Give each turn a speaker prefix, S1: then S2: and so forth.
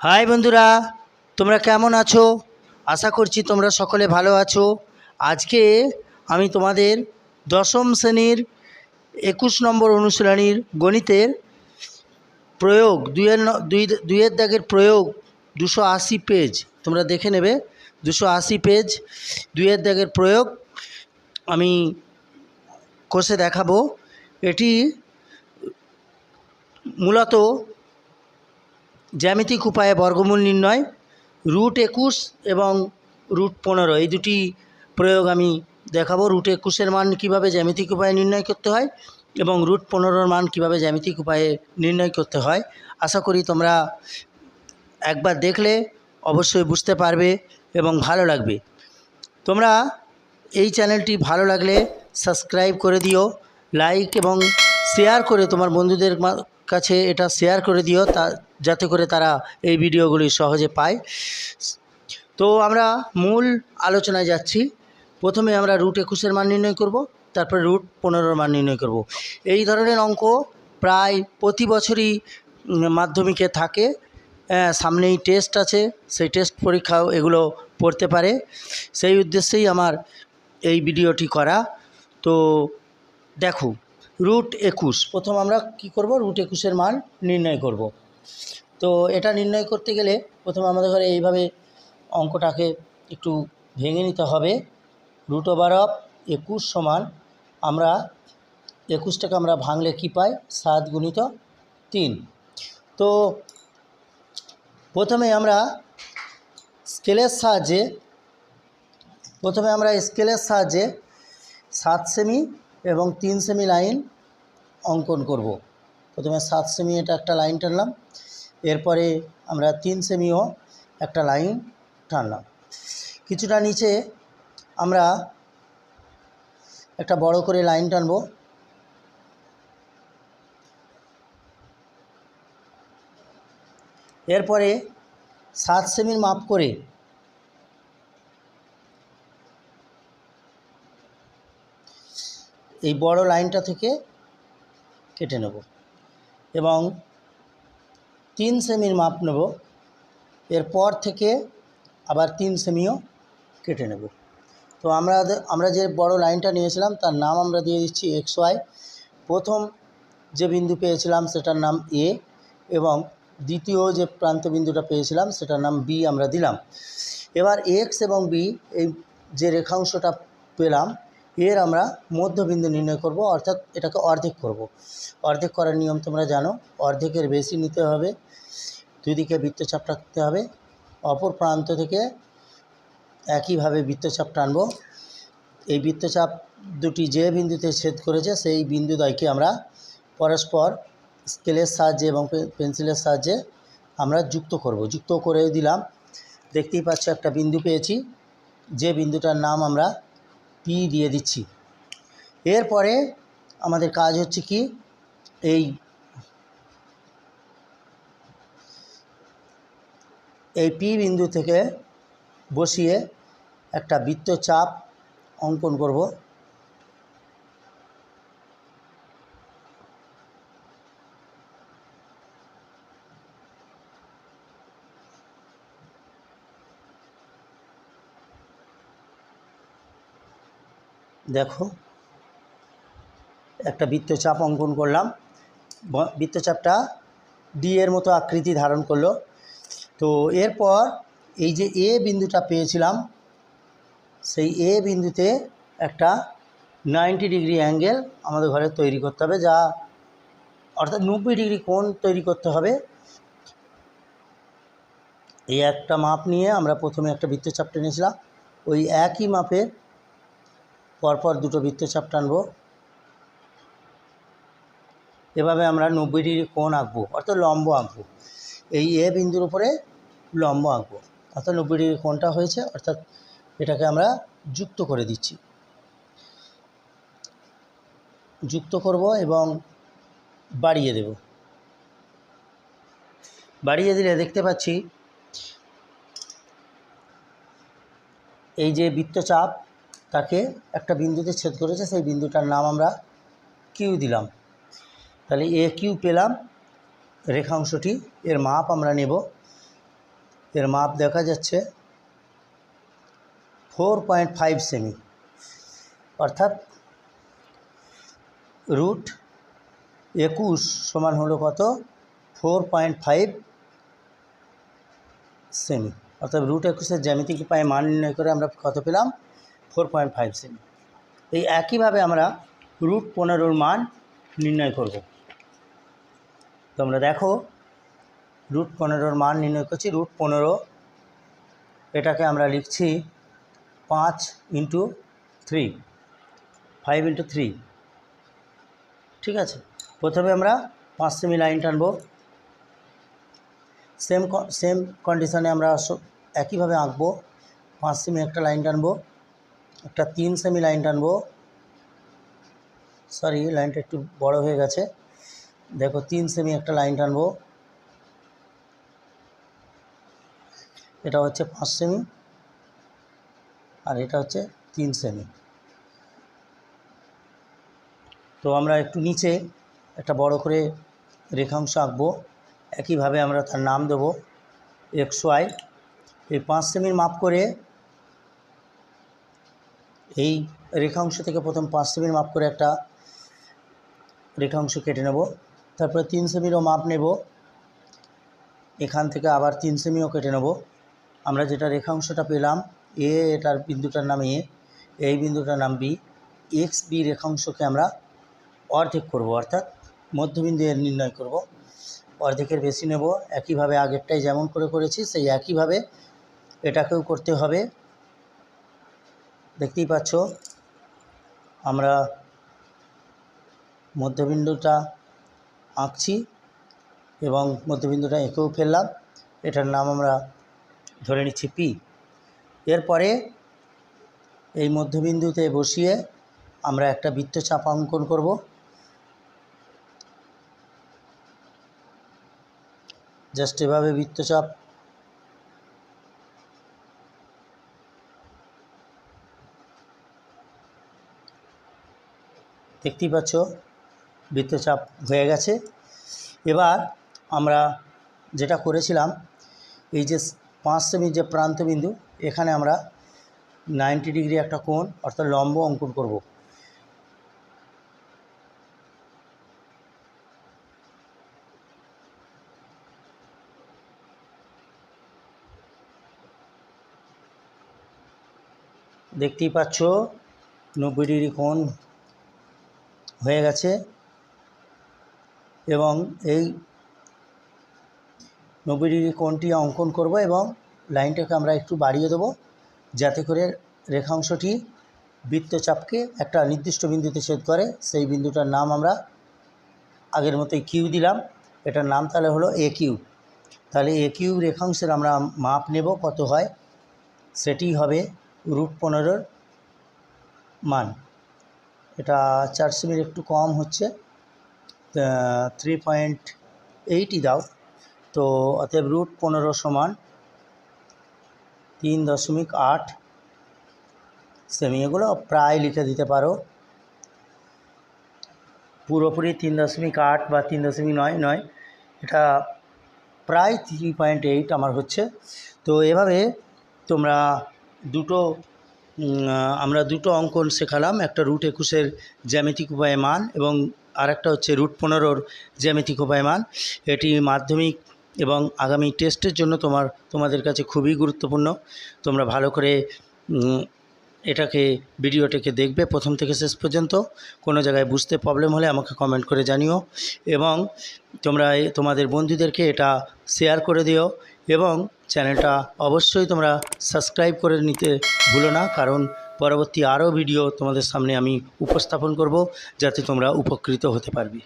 S1: High বন্ধুরা, তোমরা কেমন আছো? আশা করছি তোমরা সকলে ভালো আছো। আজকে আমি তোমাদের দশম শ্রেণির একুশ নম্বর অনুশীলনীর গণিতের প্রয়োগ, দুইয়ের দুই, দুইয়ের দাগের প্রয়োগ দুশো আশি পেজ, তোমরা দেখে নেবে। দুশো আশি পেজ, দুইয়ের দাগের প্রয়োগ আমি কোষে দেখাবো। এটি মূলত জ্যামিতিক উপায়ে বর্গমূল নির্ণয় রুট একুশ এবং রুট পনেরো। এই দুটি প্রয়োগ আমি দেখাবো। রুট একুশের মান কীভাবে জ্যামিতিক উপায়ে নির্ণয় করতে হয় এবং রুট পনেরোর মান কীভাবে জ্যামিতিক উপায়ে নির্ণয় করতে হয়। আশা করি তোমরা একবার দেখলে অবশ্যই বুঝতে পারবে এবং ভালো লাগবে। তোমরা এই চ্যানেলটি ভালো লাগলে সাবস্ক্রাইব করে দিও, লাইক এবং শেয়ার করে তোমার বন্ধুদের কাছে এটা শেয়ার করে দিও। তা যাতে করে তারা এই ভিডিওগুলি সহজে পায়। তো আমরা মূল আলোচনায় যাচ্ছি। প্রথমে আমরা রুট একুশের মান নির্ণয় করব, তারপরে রুট পনেরোর মান নির্ণয় করব। এই ধরনের অঙ্ক প্রায় প্রতি বছরই মাধ্যমিকে থাকে। সামনেই টেস্ট আছে, সেই টেস্ট পরীক্ষাও এগুলো পড়তে পারে। সেই উদ্দেশ্যেই আমার এই ভিডিওটি করা। তো দেখো, রুট একুশ, প্রথম আমরা কি করব? রুট একুশের মান নির্ণয় করব। তো এটা নির্ণয় করতে গেলে প্রথম আমাদের ঘরে এইভাবে অঙ্কটাকে একটু ভেঙে নিতে হবে। রুট ওভার অফ একুশ সমান আমরা একুশটাকে আমরা ভাঙলে কি পাই? সাত গুণিত তিন। তো প্রথমে আমরা স্কেলের সাহায্যে, প্রথমে আমরা স্কেলের সাহায্যে সাত সেমি এবং তিন সেমি লাইন অঙ্কন করব। প্রথমে সাত সেমি এটা একটা লাইন টানলাম। এরপরে আমরা তিন সেমিও একটা লাইন টানলাম। কিছুটা নিচে আমরা একটা বড় করে লাইন টানবো। এরপরে সাত সেমির মাপ করে এই বড় লাইনটা থেকে কেটে নেব। এবং তিন সেমির মাপ নেব। এরপর থেকে আবার তিন সেমিও কেটে নেব। তো আমরা আমরা যে বড় লাইনটা নিয়েছিলাম, তার নাম আমরা দিয়ে দিচ্ছি এক্স ওয়াই। প্রথম যে বিন্দু পেয়েছিলাম, সেটার নাম এ এবং দ্বিতীয় যে প্রান্ত বিন্দুটা পেয়েছিলাম, সেটার নাম বি আমরা দিলাম। এবার এক্স এবং বি, এই যে রেখাংশটা পেলাম এর আমরা মধ্যবিন্দু নির্ণয় করব, অর্থাৎ এটাকে অর্ধেক করব। অর্ধেক করার নিয়ম তোমরা জানো, অর্ধেকের বেশি নিতে হবে দুই দিকে বৃত্তচাপ রাখতে হবে, অপর প্রান্ত থেকে একইভাবে বৃত্তচাপ টানব। এই বৃত্তচাপ দুটি যে বিন্দুতে ছেদ করেছে, সেই বিন্দুদ্বয়কে আমরা পরস্পর স্কেলের সাহায্যে এবং পেন্সিলের সাহায্যে আমরা যুক্ত করব। যুক্ত করে দিলাম। দেখতেই পাচ্ছ একটা বিন্দু পেয়েছি, যে বিন্দুটার নাম আমরা পি দিয়ে দিচ্ছি। এরপরে আমাদের কাজ হচ্ছে কি? এই এই পি বিন্দু থেকে বসিয়ে একটা বৃত্তচাপ অঙ্কন করব। দেখো, একটা বৃত্তচাপ অঙ্কন করলাম। বৃত্তচাপটা ডি এর মতো আকৃতি ধারণ করল। তো এরপর এই যে এ বিন্দুটা পেয়েছিলাম, সেই এ বিন্দুতে একটা নাইনটি ডিগ্রি অ্যাঙ্গেল আমাদের ঘরে তৈরি করতে হবে, যা অর্থাৎ নব্বই ডিগ্রি কোণ তৈরি করতে হবে। এই একটা মাপ নিয়ে আমরা প্রথমে একটা বৃত্তচাপ টেনেছিলাম। ওই একই মাপের পরপর দুটো বৃত্তচাপ টানবো। এভাবে আমরা নব্বই ডিগ্রি কোণ আঁকবো, অর্থাৎ লম্ব আঁকবো। এই এ বিন্দুর উপরে লম্ব আঁকবো। অর্থাৎ নব্বই ডিগ্রি কোণটা হয়েছে, অর্থাৎ এটাকে আমরা যুক্ত করে দিচ্ছি। যুক্ত করব এবং বাড়িয়ে দেব। বাড়িয়ে দিলে দেখতে পাচ্ছি, এই যে বৃত্তচাপ তাকে একটা বিন্দুতে ছেদ করেছে, সেই বিন্দুটার নাম আমরা কিউ দিলাম। তাহলে এ কিউ পেলাম, রেখাংশটি, এর মাপ আমরা নেব। এর মাপ দেখা যাচ্ছে ফোর পয়েন্ট ফাইভ সেমি অর্থাৎ রুট একুশ সমান হলো কত? ফোর পয়েন্ট ফাইভ সেমি অর্থাৎ রুট একুশের জ্যামিতিক উপায়ে মান নির্ণয় করে আমরা কত পেলাম? Four point five semi. এই একইভাবে আমরা রুট পনেরোর মান নির্ণয় করব। তোমরা দেখো, রুট পনেরোর মান নির্ণয় করছি, রুট পনেরো, এটাকে আমরা লিখছি পাঁচ into three, five into three. ঠিক আছে? প্রথমে আমরা পাঁচ সেমি লাইন টানব। সেম সেম কন্ডিশনে আমরা একইভাবে আঁকবো। পাঁচ সেমি একটা লাইন টানবো। একটা তিন সেমি লাইন টানবো। সরি লাইনটা একটু বড় হয়ে গেছে। দেখো, তিন সেমি একটা লাইন টানবো। এটা হচ্ছে পাঁচ সেমি আর এটা হচ্ছে তিন সেমি তো আমরা একটু নিচে একটা বড় করে রেখাংশ আঁকবো। একইভাবে আমরা তার নাম দেব। এক্স ওয়াই এই পাঁচ সেমির মাপ করে এই রেখাংশ থেকে প্রথম পাঁচ সেমির মাপ করে একটা রেখাংশ কেটে নেব। তারপরে তিন সেমিরও মাপ নেব। এখান থেকে আবার তিন সেমিও কেটে নেব। আমরা যেটা রেখাংশটা পেলাম, এ এটার বিন্দুটার নাম এ, এই বিন্দুটার নাম বি, এক্স বি রেখাংশকে আমরা অর্ধেক করব, অর্থাৎ মধ্যবিন্দু এর নির্ণয় করব। অর্ধেকের বেশি নেব। একইভাবে আগেরটাই যেমন করে করেছি, সেই একইভাবে এটাকেও করতে হবে। দেখতেই পাচ্ছ। আমরা মধ্যবিন্দুটা আঁকছি এবং মধ্যবিন্দুটা এঁকেও ফেললাম। এটার নাম আমরা ধরে নিচ্ছি পি এরপরে এই মধ্যবিন্দুতে বসিয়ে আমরা একটা বৃত্তচাপ অঙ্কন করব। জাস্ট এভাবে বৃত্তচাপ দেখতেই পাচ্ছ বৃত্তচাপ হয়ে গেছে। এবার আমরা যেটা করেছিলাম, এই যে পাঁচ সেমির যে প্রান্তবিন্দু, এখানে আমরা নাইনটি ডিগ্রি একটা কোণ, অর্থাৎ লম্ব অঙ্কন করব। দেখতেই পাচ্ছ, নব্বই ডিগ্রি কোণ হয়ে গেছে এবং এই নব্বই ডিগ্রি কোণটি অঙ্কন করব এবং লাইনটাকে আমরা একটু বাড়িয়ে দেবো যাতে করে রেখাংশটি বৃত্তচাপকে একটা নির্দিষ্ট বিন্দুতে ছেদ করে সেই বিন্দুটার নাম আমরা আগের মতোই কিউ দিলাম। এটার নাম তাহলে হলো এ কিউ তাহলে এ কিউ রেখাংশের আমরা মাপ নেব কত হয়? সেটি হবে রুট পনেরোর মান। এটা চার সেমির একটু কম হচ্ছে। থ্রি পয়েন্ট এইটই দাও। তো অতএব রুট পনেরো সমান তিন দশমিক আট। সেমি এগুলো প্রায় লিখে দিতে পারো। পুরোপুরি তিন দশমিক আট বা তিন দশমিক নয় নয়। এটা প্রায় থ্রি পয়েন্ট এইট আমার হচ্ছে। তো এভাবে তোমরা দুটো আমরা দুটো অঙ্কন শেখালাম, একটা রুট একুশের জ্যামিতিক উপায় মান এবং আরেকটা হচ্ছে রুট পনেরোর জ্যামিতিক উপায় মান। এটি মাধ্যমিক এবং আগামী টেস্টের জন্য তোমার, তোমাদের কাছে খুবই গুরুত্বপূর্ণ। তোমরা ভালো করে এটাকে, ভিডিওটাকে দেখবে প্রথম থেকে শেষ পর্যন্ত। কোনো জায়গায় বুঝতে প্রবলেম হলে আমাকে কমেন্ট করে জানিও। এবং তোমরা তোমাদের বন্ধুদেরকে এটা শেয়ার করে দিও। এবং চ্যানেলটা অবশ্যই তোমরা সাবস্ক্রাইব করে নিতে ভুলো না। কারণ পরবর্তী আরও ভিডিও তোমাদের সামনে আমি উপস্থাপন করব, যাতে তোমরা উপকৃত হতে পারবে।